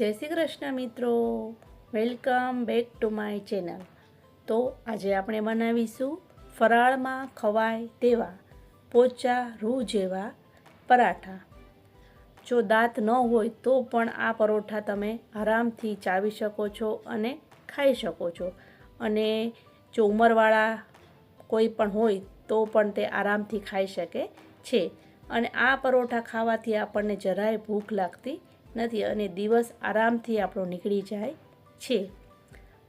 જય શ્રી કૃષ્ણ મિત્રો. Welcome back to my channel. તો આજે આપણે બનાવીશું ફરાળમાં ખવાય તેવા પોચા રૂ જેવા પરાઠા. જો દાંત ન હોય તો પણ આ પરોઠા તમે આરામથી ચાવી શકો છો અને ખાઈ શકો છો. અને જો ઉંમરવાળા કોઈ પણ હોય તો પણ તે આરામથી ખાઈ શકે છે. અને આ પરોઠા ખાવાથી આપણને જરાય ભૂખ લાગતી નથી અને દિવસ આરામથી આપણો નીકળી જાય છે.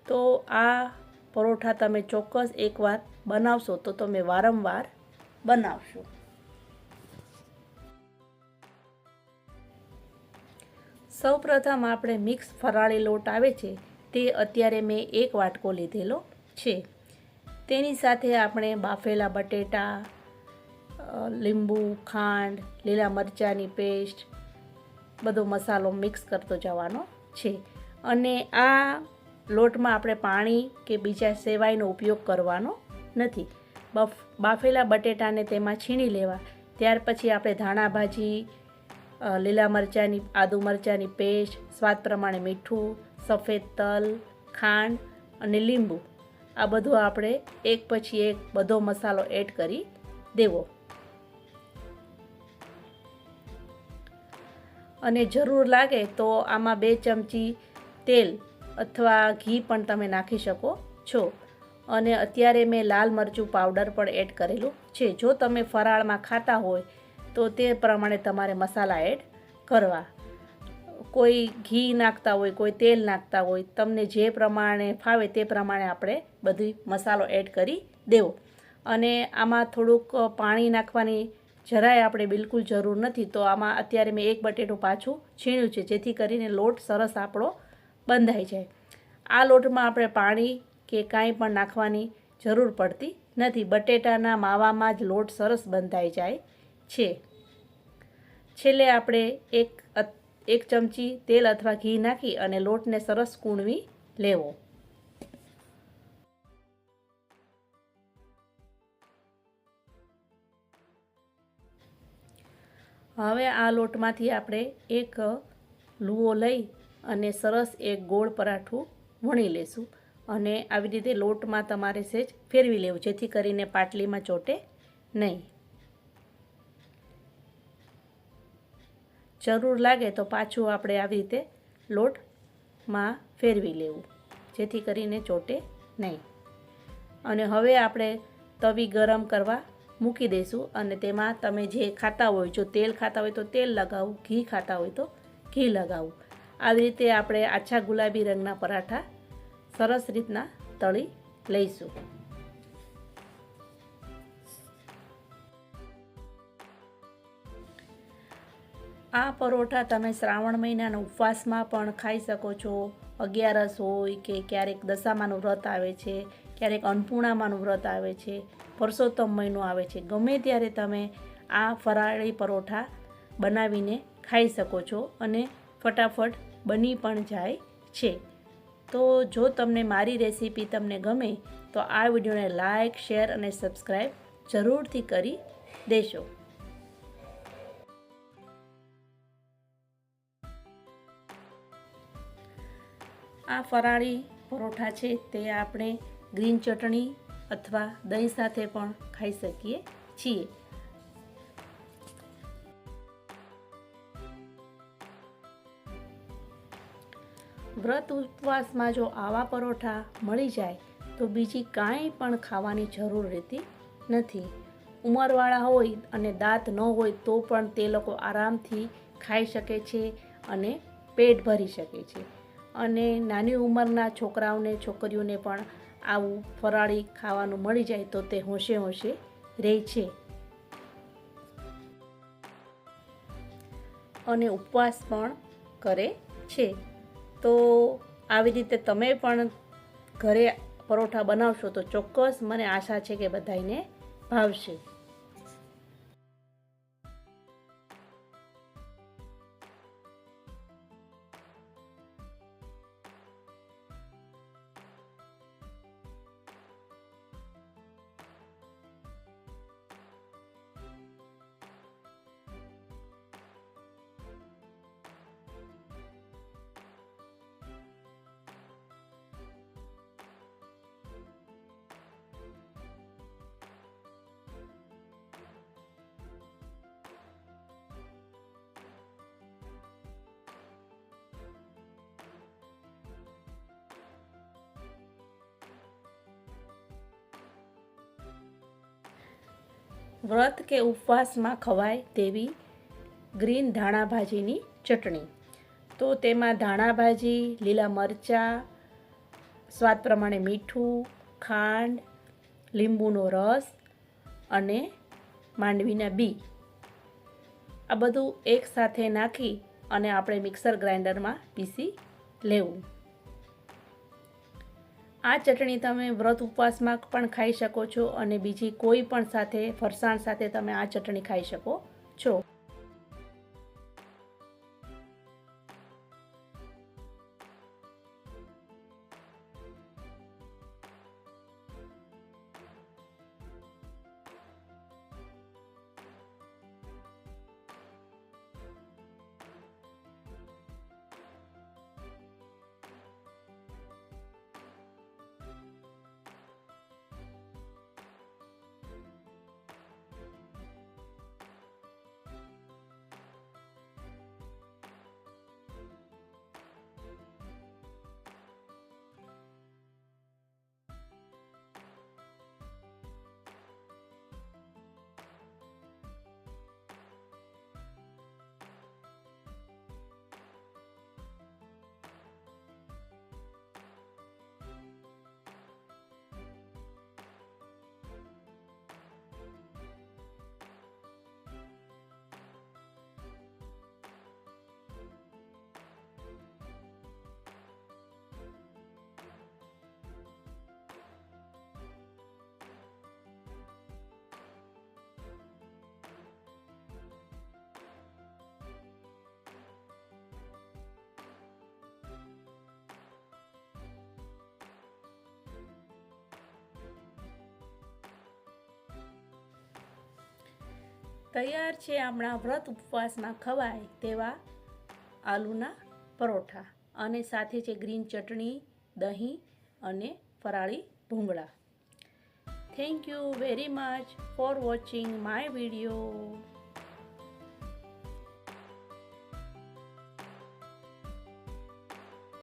તો આ પરોઠા તમે ચોક્કસ એકવાર બનાવશો તો તમે વારંવાર બનાવશો. સૌપ્રથમ આપણે મિક્સ ફરાળી લોટ આવે છે તે અત્યારે મેં એક વાટકો લીધેલો છે. તેની સાથે આપણે બાફેલા બટેટા લીંબુ, ખાંડ, લીલા મરચાંની પેસ્ટ બધો મસાલો મિક્સ કરતો જવાનો છે. અને આ લોટમાં આપણે પાણી કે બીજા સેવાઈનો ઉપયોગ કરવાનો નથી. બફ, બાફેલા બટેટાને તેમાં છીણી લેવા. ત્યાર પછી આપણે ધાણા ભાજી લીલા મરચાંની, આદુ મરચાંની પેસ્ટ, સ્વાદ પ્રમાણે મીઠું, સફેદ તલ, ખાંડ અને લીંબુ. આ બધું આપણે એક પછી એક બધો મસાલો એડ કરી દેવો. અને જરૂર લાગે તો આમાં બે ચમચી તેલ અથવા ઘી પણ તમે નાખી શકો છો. અને અત્યારે મેં લાલ મરચું પાવડર પણ એડ કરેલું છે. જો તમે ફરાળમાં ખાતા હોય તો તે પ્રમાણે તમારે મસાલા એડ કરવા. કોઈ ઘી નાખતા હોય, કોઈ તેલ નાખતા હોય, તમને જે પ્રમાણે ફાવે તે પ્રમાણે આપણે બધી મસાલો એડ કરી દેવો. અને આમાં થોડુંક પાણી નાખવાની જરાય આપણે બિલકુલ જરૂર નથી. તો આમાં અત્યારે મેં એક બટેટું પાછું છીણ્યું છે, જેથી કરીને લોટ સરસ આપણો બંધાઈ જાય. આ લોટમાં આપણે પાણી કે કાંઈ પણ નાખવાની જરૂર પડતી નથી. બટેટાના માવામાં જ લોટ સરસ બંધાઈ જાય છે. છેલ્લે આપણે એક એક ચમચી તેલ અથવા ઘી નાખી અને લોટને સરસ કૂણવી લેવો. હવે આ લોટમાંથી આપણે એક લૂવો લઈ અને સરસ એક ગોળ પરાઠું વણી લેશું. અને આવી રીતે લોટમાં તમારે સેજ ફેરવી લેવું, જેથી કરીને પાટલીમાં ચોટે નહીં. જરૂર લાગે તો પાછું આપણે આવી રીતે લોટમાં ફેરવી લેવું, જેથી કરીને ચોટે નહીં. અને હવે આપણે તવી ગરમ કરવા મૂકી દઈશું અને તેમાં તમે જે ખાતા હોય, જો તેલ ખાતા હોય તો તેલ લગાવું, ઘી ખાતા હોય તો ઘી લગાવું. આવી રીતે આપણે આછા ગુલાબી રંગના પરાઠા સરસ રીતના તળી લઈશું. આ પરોઠા તમે શ્રાવણ મહિનાના ઉપવાસમાં પણ ખાઈ શકો છો. અગિયારસ હોય કે ક્યારેક દશામાનું વ્રત આવે છે ક્યારેક અન્નપૂર્ણામાનું વ્રત આવે છે પરસોત્તમ મહિનો આવે છે. ગમે ત્યારે તમે આ ફરાળી પરોઠા બનાવીને ખાઈ શકો છો અને ફટાફટ બની પણ જાય છે. તો જો તમને મારી રેસીપી તમને ગમે, તો આ વિડીયોને લાઇક શેર અને સબસ્ક્રાઈબ જરૂરથી કરી દેશો આ ફરાળી પરોઠા છે તે આપણે ગ્રીન ચટણી અથવા દહીં સાથે પણ ખાઈ શકીએ છીએ. વ્રત ઉપવાસમાં જો આવા પરોઠા મળી જાય, તો બીજી કાંઈ પણ ખાવાની જરૂર રહેતી નથી. ઉંમરવાળા હોય અને દાંત ન હોય તો પણ તે લોકો આરામથી ખાઈ શકે છે અને પેટ ભરી શકે છે. અને નાની ઉંમરના છોકરાઓને, છોકરીઓને પણ આવું ફરાળી ખાવાનું મળી જાય તો તે હોંશે હોંશે રહે છે. અને ઉપવાસ પણ કરે છે. તો આવી રીતે તમે પણ ઘરે પરોઠા બનાવશો તો ચોક્કસ મને આશા છે કે બધાને ભાવશે. વ્રત કે ઉપવાસમાં ખવાય તેવી ગ્રીન ધાણા ભાજીની ચટણી. તો તેમાં ધાણા ભાજી, લીલા મરચાં, સ્વાદ પ્રમાણે મીઠું, ખાંડ, લીંબુનો રસ અને માંડવીના બી. આ બધું એકસાથે નાખી અને આપણે મિક્સર ગ્રાઇન્ડરમાં પીસી લેવું. આ ચટણી તમે વ્રત ઉપવાસમાં પણ ખાઈ શકો છો અને બીજી કોઈ પણ સાથે ફરસાણ સાથે તમે આ ચટણી ખાઈ શકો. તૈયાર છે આપણા વ્રત ઉપવાસમાં ખવાય તેવા આલુના પરોઠા અને સાથે છે ગ્રીન ચટણી, દહીં અને ફરાળી ભૂંગળા. Thank you very much for watching my video